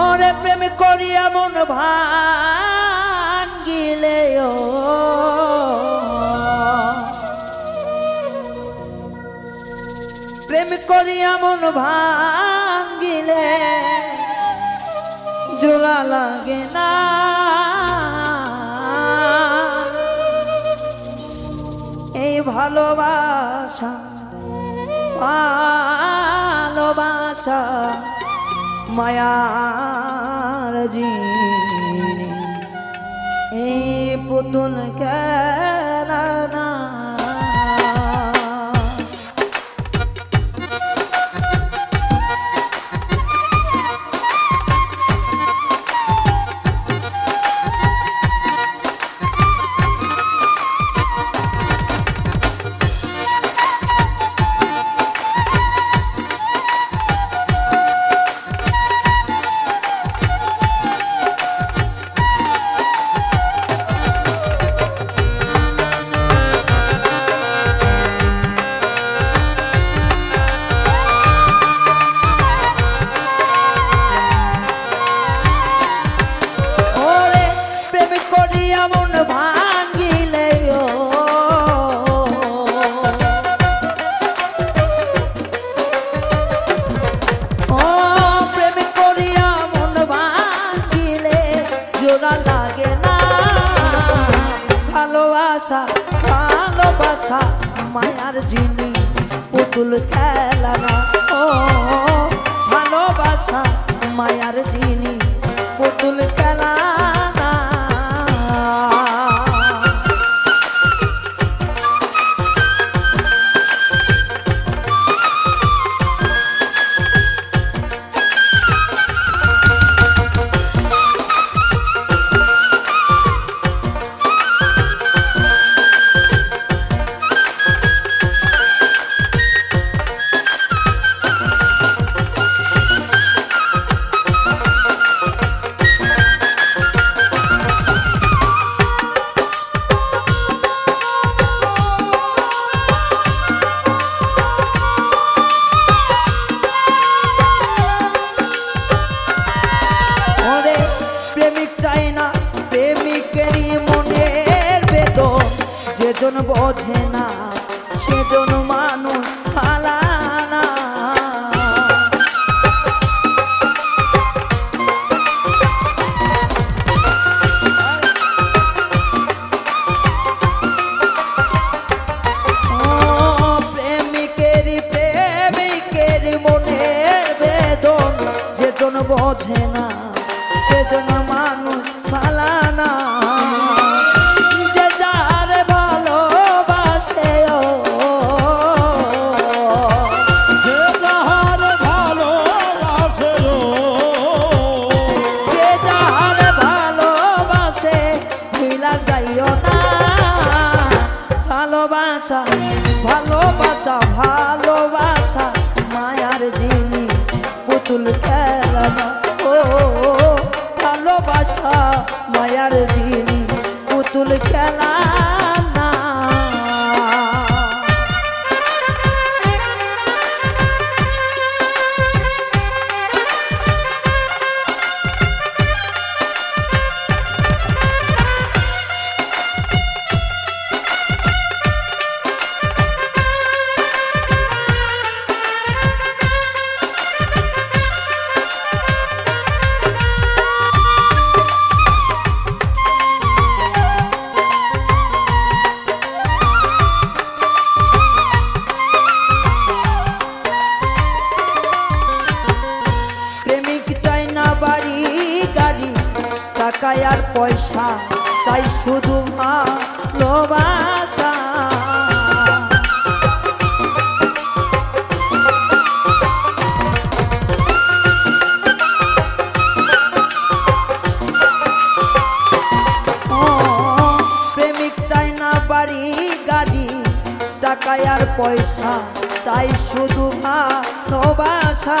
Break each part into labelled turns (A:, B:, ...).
A: ওরে প্রেম করিয়া মন ভাঙ্গিলে ও। প্রেম করিয়া মন ভাঙ্গিলে জোড়া লাগে না। ভালোবাসা ভালোবাসা মায়ার জিনি। এই পুতুল খেলা পুতুল খেলা না। ও ভালোবাসা মায়ার জিনি বোঝে না সেজন মানুষ প্রেমিকেরই মনের বেদন বোঝে না সেজন মানুষ পুতুল খেলা না। ও ভালোবাসা মায়ার জিনি পুতুল খেলা টাকায় আর পয়সা চাই শুধু ভালোবাসা। টাকায় আর পয়সা চাই শুধু ভালোবাসা।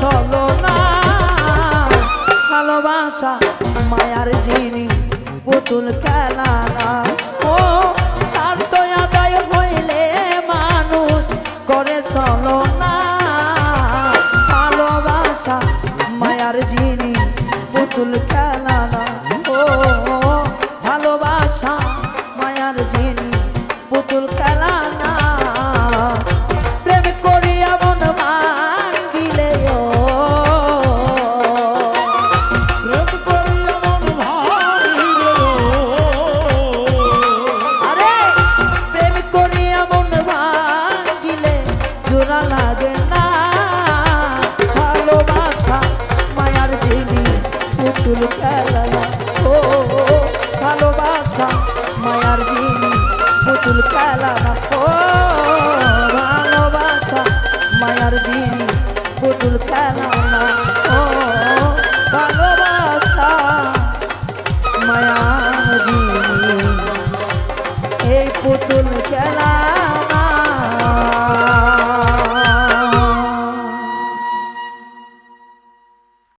A: চলো না। ভালোবাসা মায়ার জিনি পুতুল খেলা না। ও স্বার্থ আদায় হইলে মানুষ করে চলো না। ভালোবাসা মায়ার জিনি পুতুল খেলা